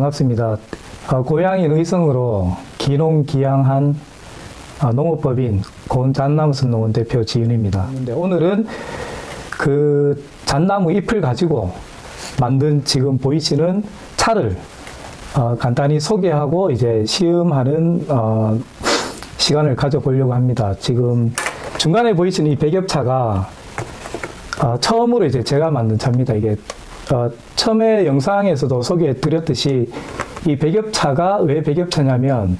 반갑습니다. 어, 고향인 의성으로 기농기양한 어, 농업법인 고은 잣나무숲 농원 대표 지은입니다. 오늘은 그 잣나무 잎을 가지고 만든 지금 보이시는 차를 어, 간단히 소개하고 이제 시음하는 어, 시간을 가져보려고 합니다. 지금 중간에 보이시는 이 백엽차가 어, 처음으로 이제 제가 만든 차입니다. 이게 어, 처음에 영상에서도 소개해 드렸듯이 이 백엽차가 왜 백엽차냐면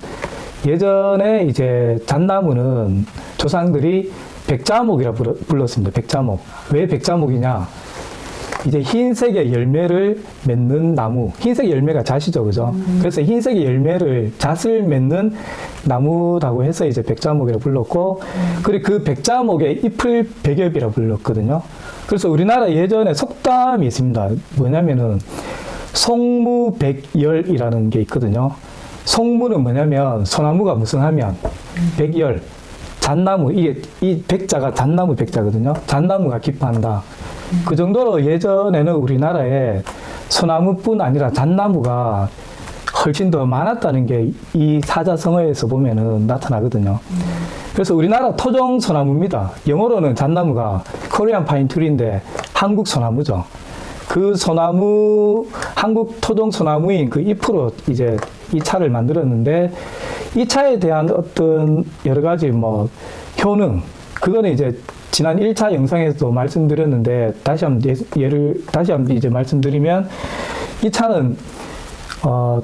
예전에 이제 잣나무는 조상들이 백자목이라 불- 불렀습니다. 백자목. 왜 백자목이냐? 이제 흰색의 열매를 맺는 나무. 흰색 열매가 잣이죠, 그죠? 그래서 흰색의 열매를 잣을 맺는 나무라고 해서 이제 백자목이라 불렀고, 그리고 그 백자목의 잎을 백엽이라 불렀거든요. 그래서 우리나라 예전에 속담이 있습니다. 뭐냐면은 송무백열이라는 게 있거든요. 송무는 뭐냐면 소나무가 무성하면 백열, 잣나무 이게 이 백자가 잣나무 백자거든요. 잣나무가 기파한다. 그 정도로 예전에는 우리나라에 소나무뿐 아니라 잣나무가 훨씬 더 많았다는 게 이 사자성어에서 보면은 나타나거든요. 그래서 우리나라 토종 소나무입니다. 영어로는 잣나무가 코리안 파인 트리인데 한국 소나무죠. 그 소나무 한국 토종 소나무인 그 잎으로 이제 이 차를 만들었는데 이 차에 대한 어떤 여러 가지 뭐 효능 그거는 이제 지난 1차 영상에서도 말씀드렸는데 다시 한번 예- 예를 다시 한번 이제 말씀드리면 이 차는 어,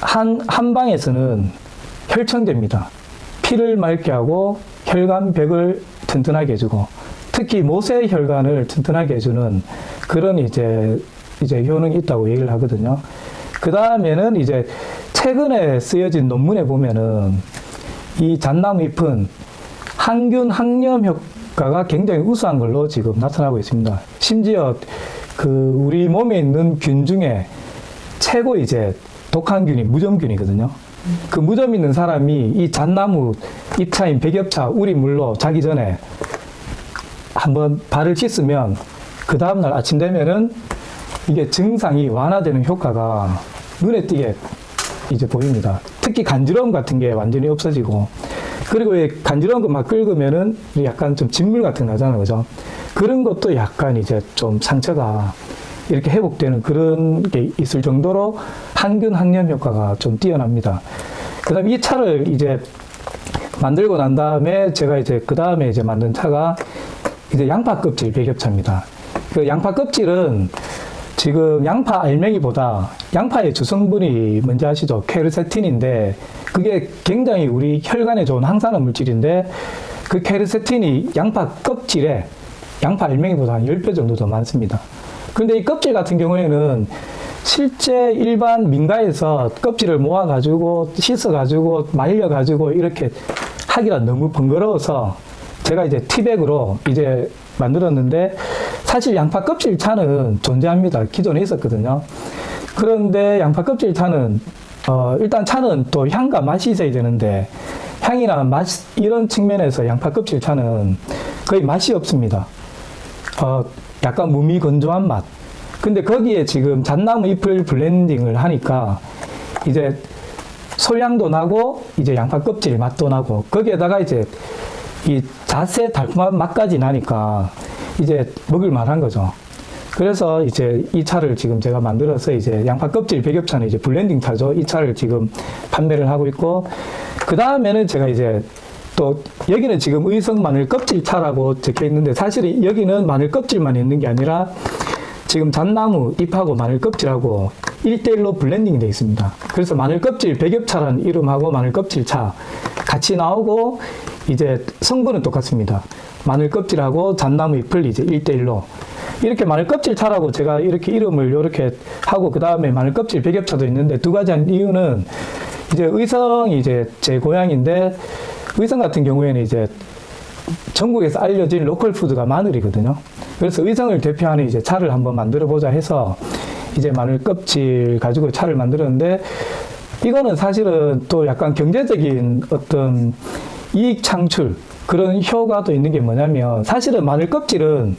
한, 한 방에서는 혈청제입니다. 피를 맑게 하고 혈관벽을 튼튼하게 해주고 특히 모세 혈관을 튼튼하게 해주는 그런 이제 이제 효능이 있다고 얘기를 하거든요. 그 다음에는 이제 최근에 쓰여진 논문에 보면은 이 잣나무 잎은 항균 항염 효과가 굉장히 우수한 걸로 지금 나타나고 있습니다. 심지어 그 우리 몸에 있는 균 중에 최고 이제 독한 균이 무점균이거든요. 그 무점 있는 사람이 이 잣나무 잎차인 백엽차 우리물로 자기 전에 한번 발을 씻으면 그 다음날 아침 되면은 이게 증상이 완화되는 효과가 눈에 띄게 이제 보입니다. 특히 간지러움 같은 게 완전히 없어지고 그리고 이 간지러운 거 막 긁으면은 약간 좀 진물 같은 거 나잖아요. 그죠? 그런 것도 약간 이제 좀 상처가 이렇게 회복되는 그런 게 있을 정도로 항균 항염 효과가 좀 뛰어납니다. 그 다음에 이 차를 이제 만들고 난 다음에 제가 이제 그 다음에 이제 만든 차가 이제 양파 껍질 배겹차입니다. 그 양파 껍질은 지금 양파 알맹이보다 양파의 주성분이 뭔지 아시죠? 퀘르세틴인데 그게 굉장히 우리 혈관에 좋은 항산화 물질인데 그 퀘르세틴이 양파 껍질에 양파 알맹이보다 한 10배 정도 더 많습니다. 근데 이 껍질 같은 경우에는 실제 일반 민가에서 껍질을 모아가지고 씻어가지고 말려가지고 이렇게 하기가 너무 번거로워서 제가 이제 티백으로 이제 만들었는데 사실 양파 껍질 차는 존재합니다. 기존에 있었거든요. 그런데 양파 껍질 차는 어, 일단 차는 또 향과 맛이 있어야 되는데 향이나 맛 이런 측면에서 양파 껍질 차는 거의 맛이 없습니다. 어, 약간 무미건조한 맛. 근데 거기에 지금 잣나무 잎을 블렌딩을 하니까 이제 솔향도 나고 이제 양파 껍질 맛도 나고 거기에다가 이제 이 잣의 달콤한 맛까지 나니까 이제 먹을 만한 거죠. 그래서 이제 이 차를 지금 제가 만들어서 이제 양파 껍질 백엽차는 이제 블렌딩 차죠. 이 차를 지금 판매를 하고 있고 그 다음에는 제가 이제 또 여기는 지금 의성 마늘 껍질 차라고 적혀 있는데 사실 여기는 마늘 껍질만 있는 게 아니라 지금 잣나무 잎하고 마늘 껍질하고 1대1로 블렌딩이 되어 있습니다. 그래서 마늘 껍질 백엽차라는 이름하고 마늘 껍질 차 같이 나오고 이제 성분은 똑같습니다. 마늘 껍질하고 잣나무 잎을 이제 1대1로 이렇게 마늘 껍질 차라고 제가 이렇게 이름을 이렇게 하고 그 다음에 마늘 껍질 백엽차도 있는데 두 가지 한 이유는 이제 의성이 이제 제 고향인데 의성 같은 경우에는 이제 전국에서 알려진 로컬 푸드가 마늘이거든요. 그래서 의성을 대표하는 이제 차를 한번 만들어 보자 해서 이제 마늘 껍질 가지고 차를 만들었는데 이거는 사실은 또 약간 경제적인 어떤 이익 창출 그런 효과도 있는 게 뭐냐면 사실은 마늘 껍질은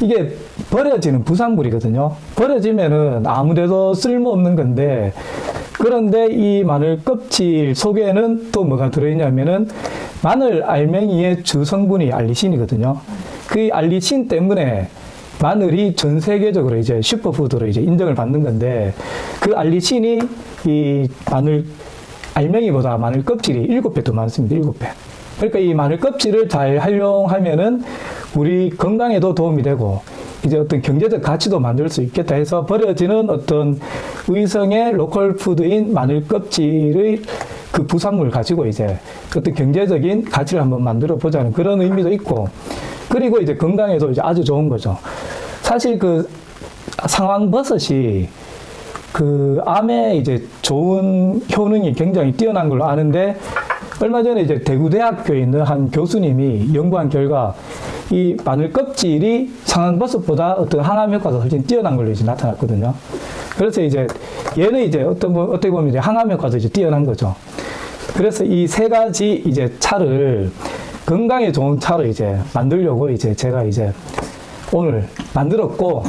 이게 버려지는 부산물이거든요. 버려지면은 아무데도 쓸모없는 건데 그런데 이 마늘 껍질 속에는 또 뭐가 들어있냐면은 마늘 알맹이의 주 성분이 알리신이거든요. 그 알리신 때문에 마늘이 전 세계적으로 이제 슈퍼푸드로 이제 인정을 받는 건데 그 알리신이 이 마늘 알맹이보다 마늘 껍질이 일곱 배 더 많습니다. 일곱 배. 그러니까 이 마늘 껍질을 잘 활용하면은 우리 건강에도 도움이 되고 이제 어떤 경제적 가치도 만들 수 있겠다 해서 버려지는 어떤 의성의 로컬 푸드인 마늘 껍질의 그 부산물을 가지고 이제 어떤 경제적인 가치를 한번 만들어 보자는 그런 의미도 있고 그리고 이제 건강에도 이제 아주 좋은 거죠. 사실 그 상황버섯이 그 암에 이제 좋은 효능이 굉장히 뛰어난 걸로 아는데 얼마 전에 이제 대구대학교에 있는 한 교수님이 연구한 결과 이 마늘 껍질이 상황버섯보다 어떤 항암 효과가 훨씬 뛰어난 걸로 이제 나타났거든요. 그래서 이제 얘는 이제 어떤 분- 어떻게 보면 이제 항암 효과도 이제 뛰어난 거죠. 그래서 이 세 가지 이제 차를 건강에 좋은 차로 이제 만들려고 이제 제가 이제 오늘 만들었고